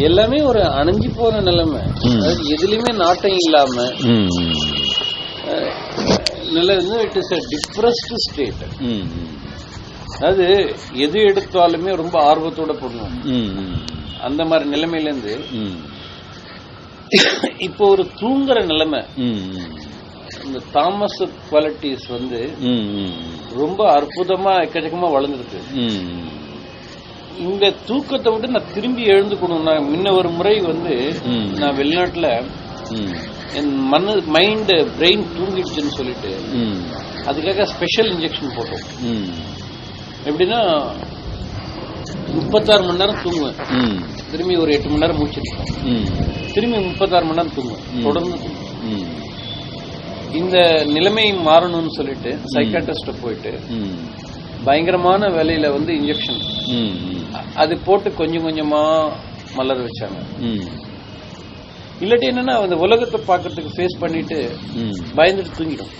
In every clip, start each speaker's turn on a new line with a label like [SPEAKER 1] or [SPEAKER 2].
[SPEAKER 1] எல்லாமே ஒரு அணைஞ்சு போன நிலைமை. எதுலயுமே நாட்டம் இல்லாம நிலை வந்து it is a depressed state அதாவது எது எடுத்தாலுமே ரொம்ப ஆர்வத்தோட பண்ணுவோம் அந்த மாதிரி நிலைமையில இருந்து
[SPEAKER 2] ம்.
[SPEAKER 1] இப்போ ஒரு தூங்குற நிலைமை. இந்த தாமஸ் குவாலிட்டிஸ் வந்து ரொம்ப அற்புதமா எக்கச்சக்கமா வளர்ந்துருக்கு. இந்த தூக்கத்தை விட்டு நான் திரும்பி எழுந்துக்கணும் நான் முன்ன ஒரு முறை வந்து. நான் வெளிநாட்டுல என் மன மைண்ட் பிரெயின் தூங்கிடுச்சுன்னு சொல்லிட்டு அதுக்காக ஸ்பெஷல் இன்ஜெக்ஷன் போட்டோம்.
[SPEAKER 2] ம்.
[SPEAKER 1] எப்படின்னா முப்பத்தாறு மணி நேரம் தூங்குவேன்.
[SPEAKER 2] ம்.
[SPEAKER 1] திரும்பி ஒரு எட்டு மணி நேரம் முடிச்சிருப்பேன்
[SPEAKER 2] ம்.
[SPEAKER 1] திரும்பி முப்பத்தாறு மணி நேரம் தூங்குவேன். தொடர்ந்து இந்த நிலைமை மாறணும்னு சொல்லிட்டு சைக்காட்ரிஸ்ட போயிட்டு பயங்கரமான வேலையில வந்து இன்ஜெக்ஷன்
[SPEAKER 2] ம்.
[SPEAKER 1] அது போட்டு கொஞ்சம் கொஞ்சமா மலர வச்சாங்க.
[SPEAKER 2] ம்.
[SPEAKER 1] இல்லாட்டி என்னன்னா அந்த உலகத்தை பார்க்கறதுக்கு ஃபேஸ் பண்ணிட்டு பயந்துட்டு தூங்கிடும்.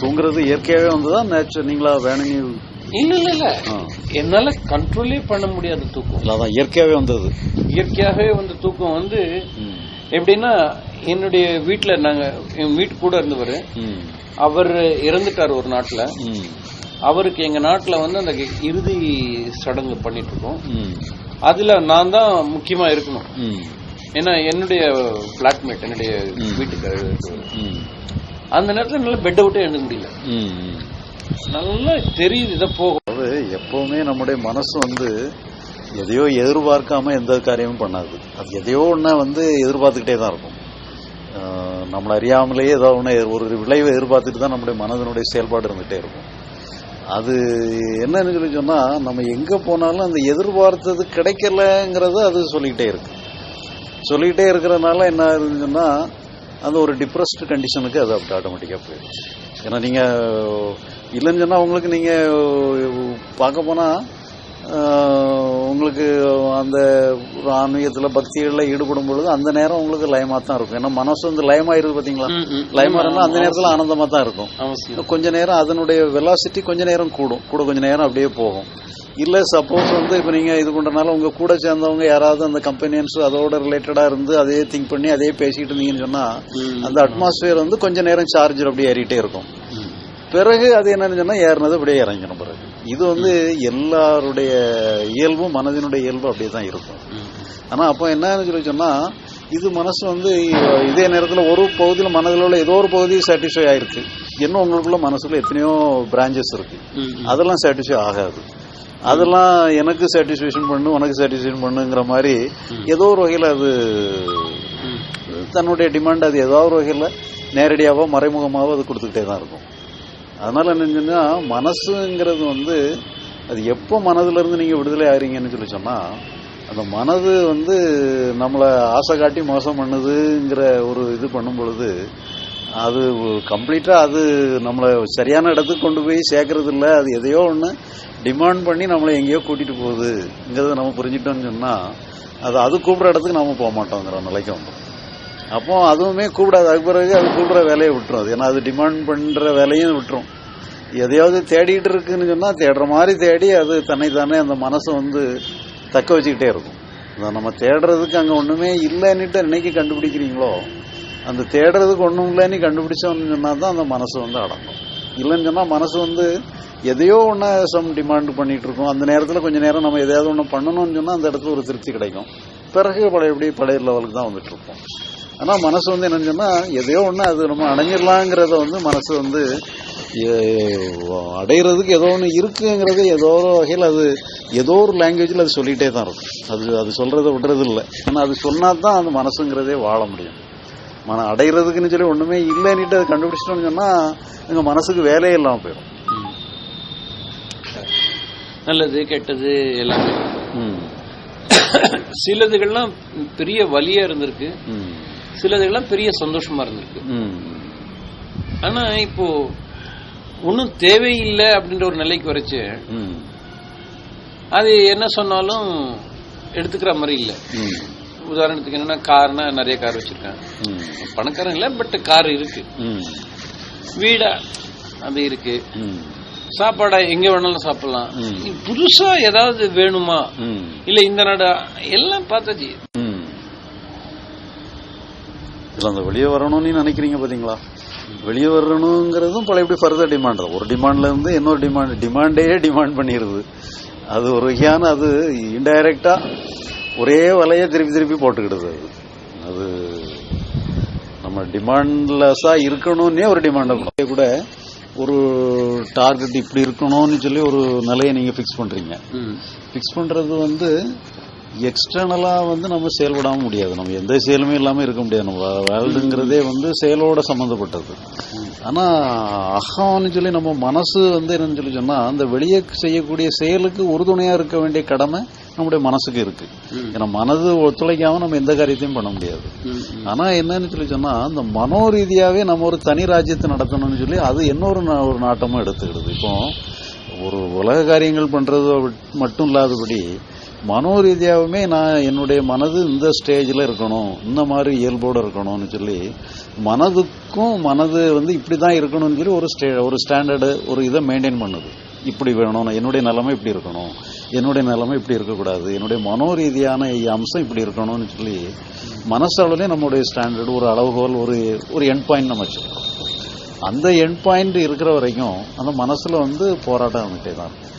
[SPEAKER 2] தூங்குறது இயற்கையாகவே வந்ததா? நேச்சர் நீங்களா வேணுங்க
[SPEAKER 1] இல்ல இல்ல இல்ல. என்னால கண்ட்ரோலே பண்ண முடியாத தூக்கம்.
[SPEAKER 2] இல்லை அதான் இயற்கையாகவே வந்தது.
[SPEAKER 1] இயற்கையாகவே வந்து தூக்கம் வந்து எப்படின்னா என்னுடைய வீட்டுல நாங்க என் வீட்டு கூட இருந்தவர் அவர் இறந்துட்டார் ஒரு நாட்டுல. அவருக்கு எங்க நாட்டுல வந்து அந்த இறுதி சடங்கு பண்ணிட்டு இருக்கோம் அதுல நான் தான் முக்கியமா இருக்கணும். ஏன்னா என்னுடைய பிளாட்மேட் என்னுடைய. வீட்டுக்காரர் அந்த நேரத்துல நல்லா பெட்டை விட்டு எழுத முடியல. நல்லா தெரியுது இதை போகும்.
[SPEAKER 2] எப்பவுமே நம்முடைய மனசு வந்து எதையோ எதிர்பார்க்காம எந்த காரியமும் பண்ணாது. அது எதையோ ஒன்று வந்து எதிர்பார்த்துக்கிட்டே தான் இருக்கும். நம்மளை அறியாமலேயே ஏதோ ஒன்று ஒரு விளைவை எதிர்பார்த்துட்டு தான் நம்முடைய மனதனுடைய செயல்பாடு இருந்துகிட்டே இருக்கும். அது என்னன்னு சொல்லி சொன்னால் நம்ம எங்கே போனாலும் அந்த எதிர்பார்த்தது கிடைக்கலங்கிறத அது சொல்லிக்கிட்டே இருக்கு. சொல்லிக்கிட்டே இருக்கிறதுனால என்ன இருந்துச்சுன்னா அந்த ஒரு டிப்ரெஸ்டு கண்டிஷனுக்கு அது அப்படி ஆட்டோமேட்டிக்காக போயிடும் ஏன்னா நீங்கள் இல்லைன்னு சொன்னால் உங்களுக்கு நீங்கள் பார்க்க போனால் உங்களுக்கு அந்த ஆன்மீகத்தில் பக்திகளில் ஈடுபடும் பொழுது அந்த நேரம் உங்களுக்கு லயமாக தான் இருக்கும். ஏன்னா மனசு வந்து லயமாயிருது பார்த்தீங்களா
[SPEAKER 1] ம், ம்.
[SPEAKER 2] லயமாக இருந்தால் அந்த நேரத்தில் ஆனந்தமாக தான் இருக்கும். கொஞ்ச நேரம் அதனுடைய வெலாசிட்டி கொஞ்ச நேரம் கூடும். கூட கொஞ்ச நேரம் அப்படியே போகும். இல்லை சப்போஸ் வந்து இப்போ நீங்கள் இது பண்ணுறனால உங்கள் கூட சேர்ந்தவங்க யாராவது அந்த கம்பெனியன்ஸ் அதோட ரிலேட்டடாக இருந்து அதே திங்க் பண்ணி அதே பேசிக்கிட்டு இருந்தீங்கன்னு சொன்னால்
[SPEAKER 1] ம்.
[SPEAKER 2] அந்த அட்மாஸ்பியர் வந்து கொஞ்ச நேரம் சார்ஜர் அப்படியே ஏறிட்டே இருக்கும். பிறகு அது என்னன்னு சொன்னா ஏறினது அப்படியே இறங்கிடும் பிறகு. இது வந்து எல்லாருடைய இயல்பும் மனதினுடைய இயல்பும் அப்படியே தான் இருக்கும்
[SPEAKER 1] ம்.
[SPEAKER 2] ஆனா அப்போ என்னன்னு சொல்லி சொன்னா இது மனசு வந்து இதே நேரத்தில் ஒரு பகுதியில் மனதில் உள்ள ஏதோ ஒரு பகுதி சாட்டிஸ்ஃபை ஆயிருக்கு இன்னும் உங்களுக்குள்ள மனசுக்குள்ள எத்தனையோ பிரான்ச்சஸ் இருக்கு. அதெல்லாம் சாட்டிஸ்ஃபை ஆகாது அதெல்லாம் எனக்கு சாட்டிஸ்ஃபேக்ஷன் பண்ணு உனக்கு சாட்டிஸ்ஃபேக்ஷன் பண்ணுங்கிற மாதிரி ஏதோ ஒரு வகையில் அது. தன்னுடைய டிமாண்ட் அது ஏதோ ஒரு வகையில் நேரடியாவோ மறைமுகமாவோ அது கொடுத்துக்கிட்டே தான் இருக்கும் அதனால என்னன்னா மனசுங்கிறது வந்து அது எப்போ மனதுல இருந்து நீங்க விடுதலை ஆகிறீங்கன்னு சொல்லி சொன்னா அந்த மனது வந்து நம்மளை ஆசை காட்டி மோசம் பண்ணுதுங்கிற ஒரு இது பண்ணும் பொழுது அது கம்ப்ளீட்டா அது நம்மளை சரியான இடத்துக்கு கொண்டு போய் சேர்க்கறது இல்லை அது எதையோ ஒன்று டிமாண்ட் பண்ணி நம்மளை எங்கேயோ கூட்டிட்டு போகுதுங்கிறத நம்ம புரிஞ்சிட்டோம்னு சொன்னா அது அது கூப்பிட்ற இடத்துக்கு நம்ம போக மாட்டோங்கிற நிலைக்கு வந்துடும் அப்போ அதுவுமே கூப்பிடாது. அதுக்கு பிறகு அது கூப்பிடுற வேலையை விட்டுரும் அது ஏன்னா அது டிமாண்ட் பண்ற வேலையும் விட்டுரும். எதையாவது தேடிட்டு இருக்குன்னு சொன்னா தேடுற மாதிரி தேடி அது தன்னைத்தானே அந்த மனசை வந்து தக்க வச்சுக்கிட்டே இருக்கும். அதை நம்ம தேடுறதுக்கு அங்க ஒண்ணுமே இல்லைன்னுட்டு என்னைக்கு கண்டுபிடிக்கிறீங்களோ அந்த தேடுறதுக்கு ஒன்றும் இல்லைன்னு கண்டுபிடிச்சோம்னு சொன்னா தான் அந்த மனசு வந்து அடங்கும். இல்லைன்னு சொன்னா மனசு வந்து எதையோ ஒன்று சம் டிமாண்ட் பண்ணிட்டு இருக்கோம். அந்த நேரத்தில் கொஞ்சம் நேரம் நம்ம எதையாவது ஒன்று பண்ணணும்னு சொன்னால் அந்த இடத்துல ஒரு திருப்தி கிடைக்கும். பிறகு பழையபடி பழைய லெவலுக்கு தான் வந்துட்டு இருப்போம். ஆனால் மனசு வந்து என்னன்னு சொன்னா எதையோ ஒன்று அது நம்ம அடைஞ்சிடலாங்கிறத வந்து மனசு வந்து அடையிறதுக்கு ஏதோ ஒன்று இருக்குங்கிறது ஏதோ ஒரு வகையில் அது ஏதோ ஒரு லாங்குவேஜில் அது சொல்லிகிட்டே தான் இருக்கும். அது அது சொல்கிறத விடுறது இல்லை ஆனால் அது சொன்னா தான் அந்த மனசுங்கிறதே வாழ முடியும். மன அடையிறதுக்குன்னு சொல்லி ஒன்றுமே இல்லைன்னுட்டு அதை கண்டுபிடிச்சிட்டோம்னு சொன்னால் எங்கள் மனசுக்கு வேலையே இல்லாமல் போயிடும்.
[SPEAKER 1] நல்லது கெட்டது எல்லாமே.
[SPEAKER 2] ம்.
[SPEAKER 1] சிலதுகள்லாம் பெரிய வலியா இருந்திருக்கு. சிலதுகள்லாம் பெரிய சந்தோஷமா இருந்திருக்கு.
[SPEAKER 2] ம்.
[SPEAKER 1] ஆனா இப்போ ஒன்றும் தேவையில்லை அப்படின்ற ஒரு நிலைக்கு வரைச்சு. அது என்ன சொன்னாலும் எடுத்துக்கிற மாதிரி இல்லை. உதாரணத்துக்கு என்னன்னா கார்னா நிறைய கார் வச்சிருக்கேன் பணக்காரன் இல்லை பட் கார் இருக்கு.
[SPEAKER 2] ம்.
[SPEAKER 1] வீடா அது இருக்கு.
[SPEAKER 2] ம்.
[SPEAKER 1] சாப்பாடை எங்க வேணாலும் சாப்பிடலாம். புதுசா ஏதாவது வேணுமா? இல்ல இந்த நாடு எல்லாம் பார்த்தாச்சு.
[SPEAKER 2] அந்த வெளியே வரணும்னு நினைக்கிறீங்க பாத்தீங்களா? வெளியே வரணுங்கிறதும் பழையபடி ஃபர்தர் டிமாண்ட் தான் ஒரு டிமாண்ட்ல இருந்து இன்னொரு டிமாண்ட் டிமாண்டே டிமாண்ட் பண்ணிடுது. அது ஒரு வகையான அது இன்டைரக்டா ஒரே வலைய திருப்பி திருப்பி போட்டுக்கிடுது. அது அது நம்ம டிமாண்ட்லெஸ்ஸா இருக்கணும்னே ஒரு டிமாண்ட் கூட ஒரு டார்கெட் இப்படி இருக்கணும்னு சொல்லி ஒரு நிலையை நீங்க ஃபிக்ஸ் பண்றீங்க. ஃபிக்ஸ் பண்றது வந்து எக்ஸ்டர்னலா வந்து நம்ம செயல்படாம முடியாது. நம்ம எந்த செயலுமே இல்லாம இருக்க முடியாது. நம்ம வேர்ல்டுங்கிறதே வந்து செயலோட சம்பந்தப்பட்டது ஆனா அகம்னு சொல்லி நம்ம மனசு வந்து என்னன்னு சொல்லி சொன்னா அந்த வெளியே செய்யக்கூடிய செயலுக்கு உறுதுணையா இருக்க வேண்டிய கடமை நம்முடைய மனசுக்கு இருக்கு. ஏன்னா மனது ஒத்துழைக்காம நம்ம எந்த காரியத்தையும் பண்ண முடியாது. ஆனா என்னன்னு சொல்லி சொன்னா அந்த மனோ ரீதியாவே நம்ம ஒரு தனி ராஜ்யத்தை நடத்தணும்னு சொல்லி அது இன்னொரு ஒரு நாட்டமும் எடுத்துக்கிடுது. இப்போ ஒரு உலக காரியங்கள் பண்றது மட்டும் இல்லாதபடி மனோ ரீதியாகவுமே நான் என்னுடைய மனது இந்த ஸ்டேஜில் இருக்கணும் இந்த மாதிரி இயல்போடு இருக்கணும்னு சொல்லி மனதுக்கும் மனது வந்து இப்படி தான் இருக்கணும்னு சொல்லி ஒரு ஸ்டே ஒரு ஸ்டாண்டர்டு ஒரு இதை மெயின்டைன் பண்ணுது. இப்படி வேணும் என்னுடைய நிலைமை இப்படி இருக்கணும். என்னுடைய நிலைமை இப்படி இருக்கக்கூடாது. என்னுடைய மனோரீதியான அம்சம் இப்படி இருக்கணும்னு சொல்லி மனசளவுலேயே நம்முடைய ஸ்டாண்டர்டு ஒரு அளவுகோல் ஒரு ஒரு எண்ட் பாயிண்ட் நம்ம வச்சுருக்கோம். அந்த எண்ட் பாயிண்ட் இருக்கிற வரைக்கும் அந்த மனசில் வந்து போராட்டம் வந்துட்டே தான் இருக்கும்.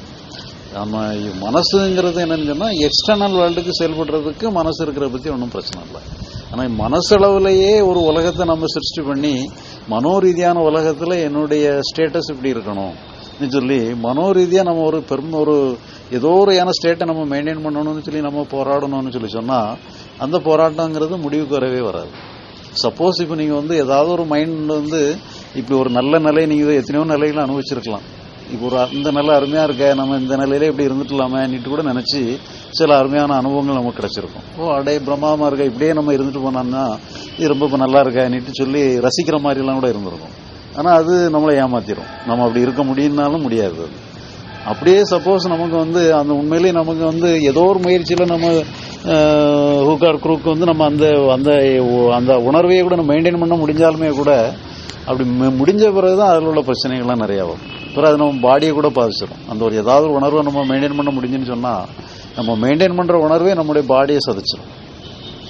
[SPEAKER 2] நம்ம மனசுங்கிறது என்னன்னு சொன்னால் எக்ஸ்டர்னல் வேர்ல்டுக்கு செயல்படுறதுக்கு மனசு இருக்கிற பற்றி ஒன்றும் பிரச்சனை இல்லை. ஆனால் மனசளவுலேயே ஒரு உலகத்தை நம்ம சிருஷ்டி பண்ணி மனோரீதியான உலகத்தில் என்னுடைய ஸ்டேட்டஸ் இப்படி இருக்கணும். சொல்லி மனோரீதியாக நம்ம ஒரு பெரும் ஒரு ஏதோ ஒரு ஏன ஸ்டேட்டை நம்ம மெயின்டைன் பண்ணணும்னு சொல்லி நம்ம போராடணும்னு சொல்லி சொன்னா அந்த போராட்டங்கிறது முடிவுக்கு வரவே வராது. சப்போஸ் இப்போ நீங்கள் வந்து ஏதாவது ஒரு மைண்ட் வந்து இப்படி ஒரு நல்ல நிலை நீங்கள் எத்தனையோ நிலையில அனுபவிச்சிருக்கலாம். இப்போ ஒரு இந்த நிலை அருமையாக இருக்க நம்ம இந்த நிலையில இப்படி இருந்துட்டலாமே நீட்டு கூட நினச்சி சில அருமையான அனுபவங்கள் நமக்கு கிடைச்சிருக்கும். ஓ அடே பிரம்மாமா இருக்க இப்படியே நம்ம இருந்துட்டு போனோம்னா இது ரொம்ப நல்லா இருக்கா சொல்லி ரசிக்கிற மாதிரிலாம் கூட இருந்திருக்கும். ஆனால் அது நம்மளை ஏமாத்திரும். நம்ம அப்படி இருக்க முடியும்னாலும் முடியாது அது. அப்படியே சப்போஸ் நமக்கு வந்து அந்த உண்மையிலேயே நமக்கு வந்து ஏதோ ஒரு முயற்சியில் நம்ம ஹூக்கார் குரூக்கு வந்து நம்ம அந்த அந்த அந்த உணர்வையே கூட நம்ம மெயின்டைன் பண்ண முடிஞ்சாலுமே கூட அப்படி முடிஞ்ச பிறகு தான் அதில் உள்ள பிரச்சனைகள்லாம் நிறையா வரும். பிறகு அது நம்ம பாடியை கூட பாதிச்சிடும் அந்த ஒரு ஏதாவது ஒரு உணர்வை நம்ம மெயின்டைன் பண்ண முடிஞ்சுன்னு சொன்னால் நம்ம மெயின்டைன் பண்ணுற உணர்வே நம்முடைய பாடியை சதிச்சிடும்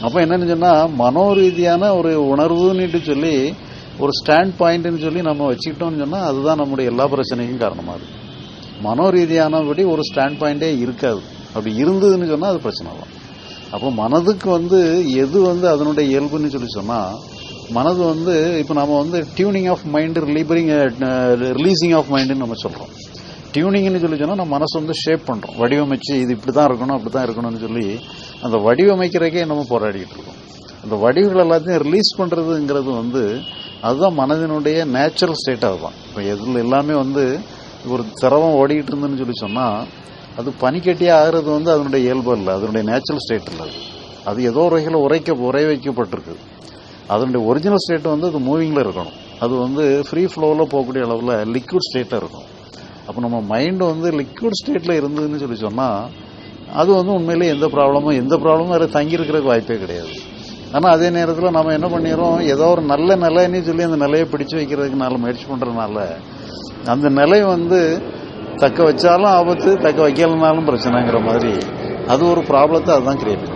[SPEAKER 2] அப்போ என்னென்னு சொன்னால் மனோ ரீதியான ஒரு உணர்வுன்னுட்டு சொல்லி ஒரு ஸ்டாண்ட் பாயிண்ட்னு சொல்லி நம்ம வச்சுக்கிட்டோம்னு சொன்னால் அதுதான் நம்முடைய எல்லா பிரச்சனைக்கும் காரணமாக இருக்குது மனோரீதியானபடி ஒரு ஸ்டாண்ட் பாயிண்டே இருக்காது. அப்படி இருந்ததுன்னு சொன்னால் அது பிரச்சனை தான் அப்போ மனதுக்கு வந்து எது வந்து அதனுடைய இயல்புன்னு சொல்லி சொன்னால் மனது வந்து இப்போ நம்ம வந்து டியூனிங் ஆஃப் மைண்டு ரிலீபரிங் ரிலீசிங் ஆஃப் மைண்டுன்னு நம்ம சொல்கிறோம் டியூனிங்னு சொல்லி சொன்னால் நம்ம மனசு வந்து ஷேப் பண்ணுறோம் வடிவமைச்சு இது இப்படி தான் இருக்கணும் அப்படி தான் இருக்கணும்னு சொல்லி அந்த வடிவமைக்கிறக்கே நம்ம போராடிக்கிட்டு இருக்கோம். அந்த வடிவுகள் எல்லாத்தையும் ரிலீஸ் பண்ணுறதுங்கிறது வந்து அதுதான் மனதினுடைய நேச்சுரல் ஸ்டேட் அதுதான். இப்போ எதில் எல்லாமே வந்து ஒரு திரவம் ஓடிக்கிட்டு இருந்துன்னு சொல்லி சொன்னால் அது பனிக்கட்டியே ஆகிறது வந்து அதனுடைய இயல்பு இல்லை அதனுடைய நேச்சுரல் ஸ்டேட் இல்லை அது. அது ஏதோ ஒரு வகையில் உரைக்க உரை வைக்கப்பட்டிருக்கு அதனுடைய ஒரிஜினல் ஸ்டேட் வந்து அது மூவிங்கில் இருக்கணும். அது வந்து ஃப்ரீ ஃப்ளோவில் போகக்கூடிய அளவில் லிக்விட் ஸ்டேட்டாக இருக்கும் அப்போ நம்ம மைண்டு வந்து லிக்விட் ஸ்டேட்டில் இருந்ததுன்னு சொல்லி சொன்னால் அது வந்து உண்மையிலே எந்த ப்ராப்ளமும் எந்த ப்ராப்ளமும் வேறு தங்கியிருக்கிறதுக்கு வாய்ப்பே கிடையாது. ஆனால் அதே நேரத்தில் நம்ம என்ன பண்ணிடுறோம்? ஏதோ ஒரு நல்ல நிலைன்னு சொல்லி அந்த நிலையை பிடிச்சு வைக்கிறதுக்கு நல்ல முயற்சி பண்ணுறதுனால அந்த நிலை வந்து தக்க வச்சாலும் ஆபத்து தக்க வைக்கலனாலும் பிரச்சனைங்கிற மாதிரி அது ஒரு ப்ராப்ளத்தை அதுதான் கிரியேட்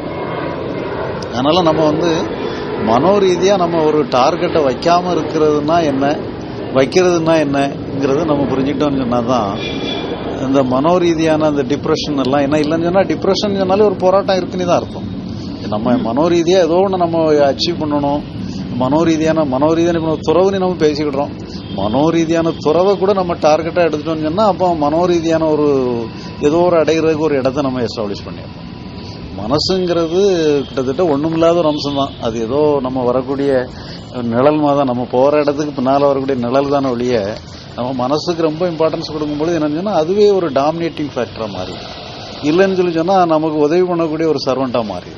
[SPEAKER 2] அதனால் நம்ம வந்து மனோரீதியாக நம்ம ஒரு டார்கெட்டை வைக்காமல் இருக்கிறதுனா என்ன வைக்கிறதுனா என்னங்கிறத நம்ம புரிஞ்சுக்கிட்டோம்னு சொன்னால் தான் இந்த மனோரீதியான அந்த டிப்ரெஷன் எல்லாம் என்ன இல்லைன்னு சொன்னால் டிப்ரெஷன் சொன்னாலே ஒரு போராட்டம் இருக்குன்னு தான் அர்த்தம். நம்ம மனோரீதியாக ஏதோ ஒன்று நம்ம அச்சீவ் பண்ணணும் மனோரீதியான மனோரீதியான இப்போ துறவுன்னு நம்ம பேசிக்கிடுறோம். மனோரீதியான துறவை கூட நம்ம டார்கெட்டாக எடுத்துட்டோம்னு சொன்னால் அப்போ மனோரீதியான ஒரு ஏதோ ஒரு அடைகிறதுக்கு ஒரு இடத்த நம்ம எஸ்டாப்ளிஷ் பண்ணியிருப்போம் மனசுங்கிறது கிட்டத்தட்ட ஒண்ணுமில்லாத ஒரு அம்சம் தான். அது ஏதோ நம்ம வரக்கூடிய நிழல் தான். நம்ம போகிற இடத்துக்கு பின்னால் வரக்கூடிய நிழல் தானே ஒழிய நம்ம மனசுக்கு ரொம்ப இம்பார்ட்டன்ஸ் கொடுக்கும்பொழுது என்னன்னு சொன்னால் அதுவே ஒரு டாமினேட்டிங் ஃபேக்டராக மாறி. இல்லைன்னு சொல்லி சொன்னால் நமக்கு உதவி பண்ணக்கூடிய ஒரு சர்வெண்ட்டாக மாறி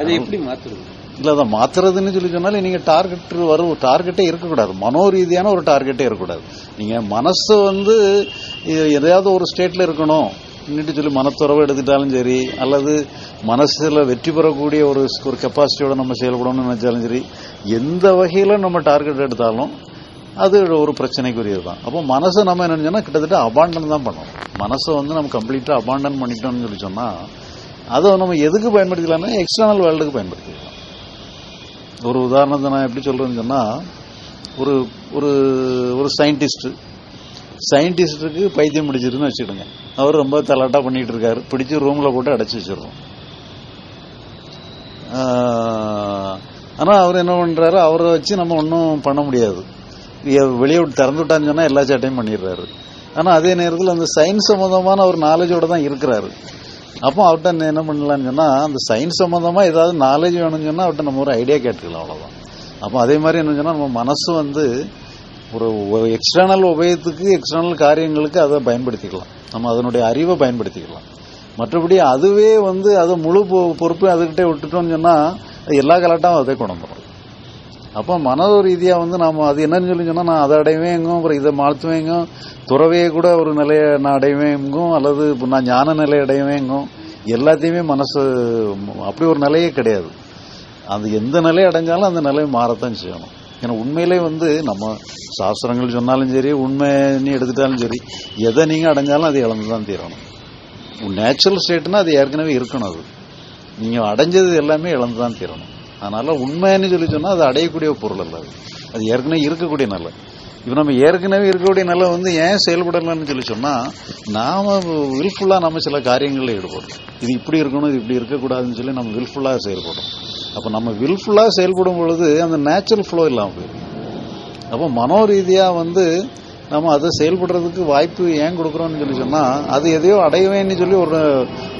[SPEAKER 1] அது எப்படி மாற்றுறது
[SPEAKER 2] இல்லை அதை மாத்துறதுன்னு சொல்லி சொன்னாலே நீங்கள் டார்கெட் வரும் டார்கெட்டே இருக்கக்கூடாது. மனோ ரீதியான ஒரு டார்கெட்டே இருக்கக்கூடாது. நீங்கள் மனசு வந்து எதையாவது ஒரு ஸ்டேட்டில் இருக்கணும். இன்னிட்டு சொல்லி மனத்துறவை எடுத்துட்டாலும் சரி அல்லது மனசில் வெற்றி பெறக்கூடிய ஒரு ஒரு கெப்பாசிட்டியோட நம்ம செயல்படணும்னு நினச்சாலும் சரி எந்த வகையில் நம்ம டார்கெட் எடுத்தாலும் அது ஒரு பிரச்சனைக்குரியது தான் அப்போ மனசை நம்ம என்ன செஞ்சோம்னா கிட்டத்தட்ட அபாண்டன் தான் பண்ணோம். மனசை வந்து நம்ம கம்ப்ளீட்டாக அபாண்டன் பண்ணிட்டோம்னு சொல்லி சொன்னால் அதை நம்ம எதுக்கு பயன்படுத்திக்கலாம்னா எக்ஸ்டர்னல் வேர்ல்டுக்கு பயன்படுத்திக்கலாம். ஒரு உதாரணத்தை நான் எப்படி சொல்றேன்னு சொன்னால் ஒரு ஒரு ஒரு சயின்டிஸ்ட் சயின்டிஸ்ட்டுக்கு பைத்தியம் பிடிச்சிருக்குன்னு வச்சுக்கிடுங்க அவர் ரொம்ப தலாட்டா பண்ணிட்டு இருக்காரு. பிடிச்சி ரூமில் போட்டு அடைச்சி வச்சிடுறோம். ஆனால் அவர் என்ன பண்ணுறாரு அவரை வச்சு நம்ம ஒன்றும் பண்ண முடியாது. வெளியே விட்டு திறந்து விட்டான்னு சொன்னால் எல்லா சேட்டையும் பண்ணிடுறாரு. ஆனால் அதே நேரத்தில் அந்த சயின்ஸ் சம்மந்தமான ஒரு நாலேஜோட தான் இருக்கிறாரு. அப்போ அவர்கிட்ட என்ன- என்ன பண்ணலாம்னு சொன்னால் அந்த சயின்ஸ் சம்மந்தமாக ஏதாவது நாலேஜ் வேணும்னு சொன்னால் அவர்கிட்ட நம்ம ஒரு ஐடியா கேட்டுக்கலாம் அவ்வளோதான் அப்போ அதே மாதிரி என்ன சொன்னால் நம்ம மனசு வந்து ஒரு எக்ஸ்டர்னல் உபயத்துக்கு எக்ஸ்டர்னல் காரியங்களுக்கு அதை பயன்படுத்திக்கலாம். நம்ம அதனுடைய அறிவை பயன்படுத்திக்கலாம். மற்றபடி அதுவே வந்து அதை முழு பொ- பொறுப்பு அதுக்கிட்டே விட்டுட்டோம்னு சொன்னால் அது எல்லா கலாட்டாவும் அதே கொண்டு வந்துடும் அப்போ மன ரீதியாக வந்து நாம அது என்னன்னு சொல்லி சொன்னால் நான் அதை அடைவேங்கும் அப்புறம் இதை மாற்றுவேங்கும். துறவையே கூட ஒரு நிலையை நான் அடைவேங்கும் அல்லது இப்போ நான் ஞான நிலை அடைவேங்கும். எல்லாத்தையுமே மனசு அப்படி ஒரு நிலையே கிடையாது. அது எந்த நிலையை அடைஞ்சாலும் அந்த நிலையை மாறத்தான் செய்யணும். ஏன்னா உண்மையிலே வந்து நம்ம சாஸ்திரங்கள் சொன்னாலும் சரி உண்மைன்னு எடுத்துட்டாலும் சரி எதை நீங்கள் அடைஞ்சாலும் அது இழந்து தான் தீரணும் நேச்சுரல் ஸ்டேட்னா அது ஏற்கனவே இருக்கணும் அது. நீங்கள் அடைஞ்சது எல்லாமே இழந்து தான் தீரணும். அதனால உண்மைன்னு சொல்லி சொன்னால் அது அடையக்கூடிய பொருள் அல்ல அது. ஏற்கனவே இருக்கக்கூடிய நல்ல. இப்போ நம்ம ஏற்கனவே இருக்கக்கூடிய நல்ல வந்து ஏன் செயல்படலன்னு சொல்லி சொன்னால் நாம வில்ஃபுல்லாக நம்ம சில காரியங்களில் ஈடுபடும் இது இப்படி இருக்கணும் இது இப்படி இருக்கக்கூடாதுன்னு சொல்லி நம்ம வில்ஃபுல்லாக செயல்படும் அப்போ நம்ம வில்ஃபுல்லாக செயல்படும் பொழுது அந்த நேச்சுரல் ஃப்ளோ இல்லாமல் போயிடும். அப்போ மனோரீதியாக வந்து நம்ம அதை செயல்படுறதுக்கு வாய்ப்பு ஏன் கொடுக்குறோம்னு சொல்லி சொன்னால் அது எதையோ அடையவேன்னு சொல்லி ஒரு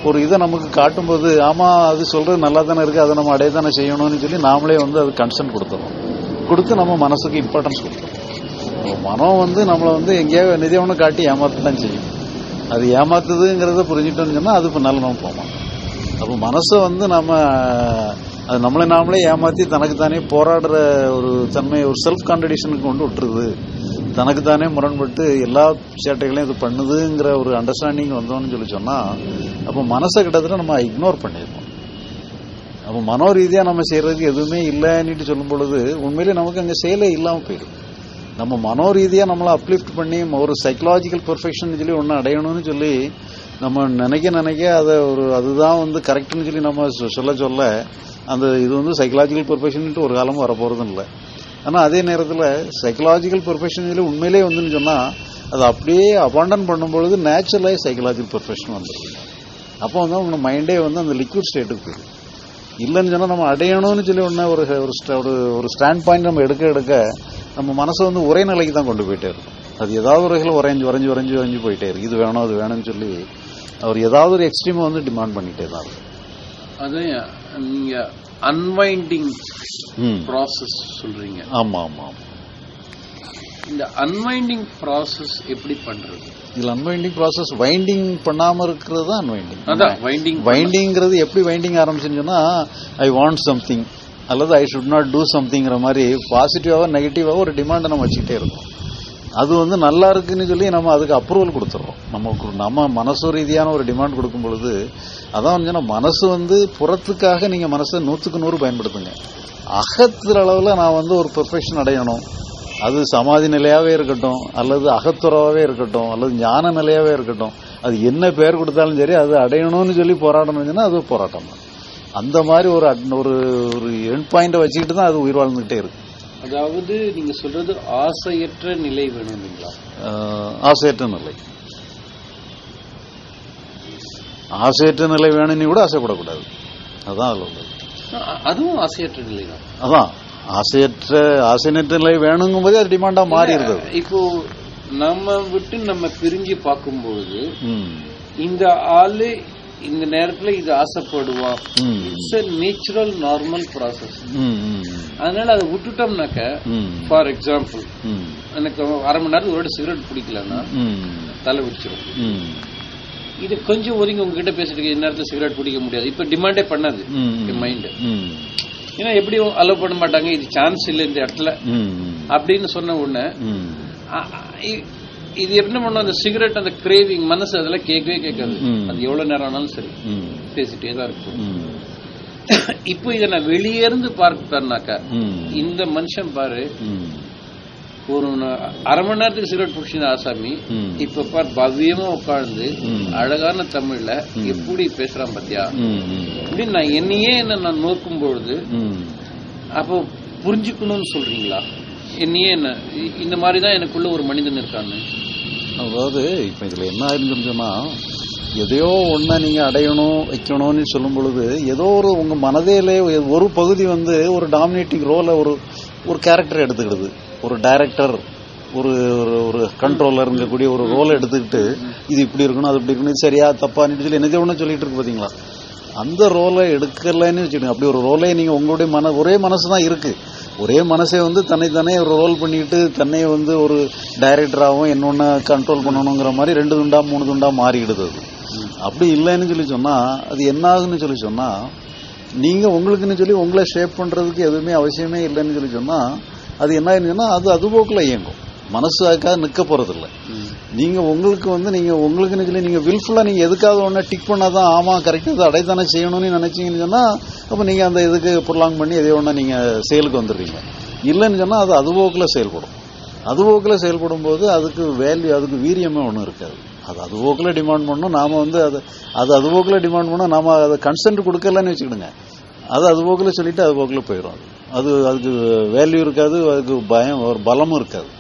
[SPEAKER 2] ஒரு இதை நமக்கு காட்டும்போது ஆமாம் அது சொல்கிறது நல்லா தானே இருக்குது அதை நம்ம அடைய தானே செய்யணும்னு சொல்லி நாமளே வந்து அது கன்சர்ன் கொடுத்துறோம். கொடுத்து நம்ம மனசுக்கு இம்பார்ட்டன்ஸ் கொடுத்துறோம். மனம் வந்து நம்மளை வந்து எங்கேயாவது நிதி ஒன்று காட்டி ஏமாத்த தான் செய்யும். அது ஏமாத்துதுங்கிறத புரிஞ்சுட்டோம்னு சொன்னால் அது இப்போ நல்ல நம்ம போவோம் அப்போ மனசை வந்து நம்ம அது நம்மளை நாமளே ஏமாற்றி தனக்கு தானே போராடுற ஒரு தன்மை ஒரு செல்ஃப் கான்ட்ரடிஷனுக்கு கொண்டு விட்டுருது. தனக்கு தானே முரண்பட்டு எல்லா சேட்டைகளையும் இது பண்ணுதுங்கிற ஒரு அண்டர்ஸ்டாண்டிங் வந்தோம்னு சொல்லி சொன்னா அப்போ மனசை கிட்டத்தட்ட நம்ம இக்னோர் பண்ணிடுறோம் அப்போ மனோ ரீதியாக நம்ம செய்யறதுக்கு எதுவுமே இல்லைன்னுட்டு சொல்லும் பொழுது உண்மையிலே நமக்கு அங்கே செயலே இல்லாமல் போயிடும். நம்ம மனோ ரீதியாக நம்மளை அப்லிஃப்ட் பண்ணி ஒரு சைக்கலாஜிக்கல் பெர்ஃபெக்ஷன் சொல்லி ஒன்று அடையணும்னு சொல்லி நம்ம நினைக்க நினைக்க அதை ஒரு அதுதான் வந்து கரெக்ட்னு சொல்லி நம்ம சொ- சொல்ல சொல்ல அந்த இது வந்து சைக்கலாஜிக்கல் பெர்ஃபெக்ஷன்ட்டு ஒரு காலமும் வரப்போகிறதும் இல்லை. ஆனால் அதே நேரத்தில் சைக்கலாஜிக்கல் ப்ரொஃபஷனில் சொல்லி உண்மையிலே வந்துன்னு சொன்னால் அது அப்படியே அபாண்டன் பண்ணும்பொழுது நேச்சுரலாக சைக்கலாஜிக்கல் ப்ரொஃபஷன் வந்துடும் அப்போ வந்து அவங்க மைண்டே வந்து அந்த லிக்விட் ஸ்டேட்டுக்கு போயிடும். இல்லைன்னு சொன்னால் நம்ம அடையணும்னு சொல்லி ஒன்று ஒரு ஒரு ஒரு ஒரு ஸ்டாண்ட் பாயிண்ட் நம்ம எடுக்க எடுக்க நம்ம மனசை வந்து ஒரே நிலைக்கு தான் கொண்டு போயிட்டே இருக்கும். அது ஏதாவது ஒரு வகையில் உறைஞ்சு உறைஞ்சு உறைஞ்சு உறைஞ்சு போயிட்டே இருக்கு. இது வேணும் அது வேணும்னு சொல்லி அவர் ஏதாவது ஒரு எக்ஸ்ட்ரீமை வந்து டிமாண்ட் பண்ணிகிட்டே தான் இருக்கும்
[SPEAKER 1] அதான் நீங்க அன்வைண்டிங் ப்ராசஸ் சொல்றீங்க.
[SPEAKER 2] ஆமாம் ஆமாம்
[SPEAKER 1] இந்த அன்வைண்டிங் ப்ராசஸ் எப்படி பண்றது?
[SPEAKER 2] இதில் அன்வைண்டிங் ப்ராசஸ் வைண்டிங் பண்ணாமல் இருக்கிறது தான் அன்வைண்டிங்
[SPEAKER 1] அதான் வைண்டிங்
[SPEAKER 2] வைண்டிங்கிறது எப்படி வைண்டிங் ஆரம்பிச்சுன்னு சொன்னா ஐ வாண்ட் சம்திங் அல்லது ஐ ஷுட் நாட் டூ சம்திங்கிற மாதிரி பாசிட்டிவாக நெகட்டிவாக ஒரு டிமாண்டை நம்ம வச்சுக்கிட்டே இருக்கோம். அது வந்து நல்லா இருக்குன்னு சொல்லி நம்ம அதுக்கு அப்ரூவல் கொடுத்துட்றோம் நமக்கு நம்ம மனசு ரீதியான ஒரு டிமாண்ட் கொடுக்கும் பொழுது அதான் வந்து சொன்னா, மனசு வந்து புறத்துக்காக நீங்க மனசை நூற்றுக்கு நூறு பயன்படுத்துங்க. அகத்துல அளவில் நான் வந்து ஒரு பெர்ஃபெக்ஷன் அடையணும். அது சமாதி நிலையாவே இருக்கட்டும் அல்லது அகத்துறவாவே இருக்கட்டும் அல்லது ஞான நிலையாவே இருக்கட்டும். அது என்ன பேர் கொடுத்தாலும் சரி அது அடையணும்னு சொல்லி போராடணும்னு அது போராட்டம். தான் அந்த மாதிரி ஒரு ஒரு ஒரு எண்ட் பாயிண்டை வச்சுக்கிட்டு தான் அது உயிர் வாழ்ந்துகிட்டே இருக்கு.
[SPEAKER 1] அதாவது நீங்க சொல்றது ஆசையற்ற நிலை வேணும்
[SPEAKER 2] ஆசையற்ற நிலை. ஆசையற்ற நிலை வேணும்னு கூட ஆசைப்படக்கூடாது. அதான் அதில் உள்ளது.
[SPEAKER 1] அ- அதுவும் ஆசையற்ற நிலை தான்
[SPEAKER 2] அதான். ஆசையற்ற ஆசையற்ற நிலை வேணுங்கும் போதே அது டிமாண்டா மாறி இருக்குது.
[SPEAKER 1] இப்போ நம்ம விட்டு நம்ம பிரிஞ்சு பார்க்கும்பொழுது
[SPEAKER 2] ம்.
[SPEAKER 1] இந்த ஆளு இந்த நேரத்துல இது ஆசைப்படுவான்
[SPEAKER 2] ம்.
[SPEAKER 1] It's a natural normal process அதனால அதை விட்டுட்டோம்னாக்க ஃபார் எக்ஸாம்பிள் எனக்கு அரை மணி நேரத்துக்கு ஒரு சிகரெட் பிடிக்கலன்னா தலை விரிச்சிடும் இது கொஞ்சம் ஒதுங்கி உங்ககிட்ட பேசிட்டு நேரத்துல சிகரெட் பிடிக்க முடியாது. இப்ப டிமாண்டே பண்ணாது. மைண்ட் ஏன்னா எப்படி அலோவ் பண்ண மாட்டாங்க. இது சான்ஸ் இல்லை இந்த இடத்துல. அப்படின்னு சொன்ன உடனே இது என்ன பண்ணும்? அந்த சிகரெட் அந்த கிரேவிங் மனசு அதெல்லாம் கேட்கவே கேட்காது. அது எவ்வளவு நேரம் ஆனாலும் சரி. பேசிட்டே தான் இருக்கும். இப்போ இதை நான் வெளியே இருந்து பார்த்தாருனாக்கா இந்த மனுஷன் பாரு ஒரு அரை மணி நேரத்துக்கு சிகரெட் பிடிச்சிருந்த ஆசாமி. இப்ப பார் பவ்யமா உட்கார்ந்து. அழகான தமிழ்ல எப்படி பேசுறான் பாத்தியா? அப்படின்னு நான் என்னையே என்ன நான் நோக்கும் பொழுது. அப்போ புரிஞ்சுக்கணும்னு சொல்றீங்களா? என்னையே என்ன இந்த மாதிரி தான் எனக்குள்ள ஒரு மனிதன் இருக்கான்னு.
[SPEAKER 2] அதாவது இப்போ இதில் என்ன ஆயிருந்துன்னு சொன்னா எதையோ ஒன்றை நீங்கள் அடையணும் வைக்கணும்னு சொல்லும் பொழுது ஏதோ ஒரு உங்கள் மனதிலே ஒரு பகுதி வந்து ஒரு டாமினேட்டிங் ரோலை ஒரு ஒரு கேரக்டர் எடுத்துக்கிடுது. ஒரு டைரக்டர் ஒரு ஒரு ஒரு கண்ட்ரோலருங்கக்கூடிய ஒரு ரோலை எடுத்துக்கிட்டு இது இப்படி இருக்கணும் அது இப்படி இருக்கணும் சரியா தப்பான்னு சொல்லி என்னதோ ஒன்று சொல்லிட்டு இருக்கு பார்த்தீங்களா அந்த ரோலை எடுக்கலைன்னு வச்சுக்கோங்க. அப்படி ஒரு ரோலே நீங்கள் உங்களுடைய மன ஒரே மனசு தான் இருக்கு. ஒரே மனசே வந்து தன்னைத்தானே ஒரு ரோல் பண்ணிட்டு தன்னை வந்து ஒரு டைரக்டராகவும் என்னொன்னு கண்ட்ரோல் பண்ணணுங்கிற மாதிரி ரெண்டு துண்டா மூணு துண்டா மாறிடுது அது. அப்படி இல்லைன்னு சொல்லி சொன்னால் அது என்ன ஆகுன்னு சொல்லி சொன்னால் நீங்கள் உங்களுக்குன்னு சொல்லி உங்களை ஷேப் பண்ணுறதுக்கு எதுவுமே அவசியமே இல்லைன்னு சொல்லி சொன்னால் அது என்ன ஆயிருச்சுன்னா அது அதுபோக்கில் இயங்கும். மனசு அதுக்காக நிற்க போறதில்லை. நீங்க உங்களுக்கு வந்து நீங்க உங்களுக்குன்னு சொல்லி நீங்க வில்ஃபுல்லா நீங்க எதுக்காவது ஒண்ணு டிக் பண்ணாதான் ஆமா கரெக்டா அதை அடைத்தானே செய்யணும்னு நினைச்சீங்கன்னு சொன்னா அப்ப நீங்க அந்த இதுக்கு புரலாங் பண்ணி எதையோ ஒண்ணு நீங்க செயலுக்கு வந்துடுறீங்க. இல்லைன்னு சொன்னா அது அதுபோக்கில் செயல்படும். அதுபோக்கில் செயல்படும் போது அதுக்கு வேல்யூ அதுக்கு வீரியமே ஒன்றும் இருக்காது. அது அதுபோக்கில் டிமாண்ட் பண்ணணும். நாம வந்து அது அது அதுபோக்கில் டிமாண்ட் பண்ணோம் நாம அதை கன்சென்ட் கொடுக்கலன்னு வச்சுக்கிடுங்க. அது அதுபோக்கில் சொல்லிட்டு அதுபோக்கில் போயிடும் அது அது அதுக்கு வேல்யூ இருக்காது அதுக்கு பயம் ஒரு பலமும் இருக்காது.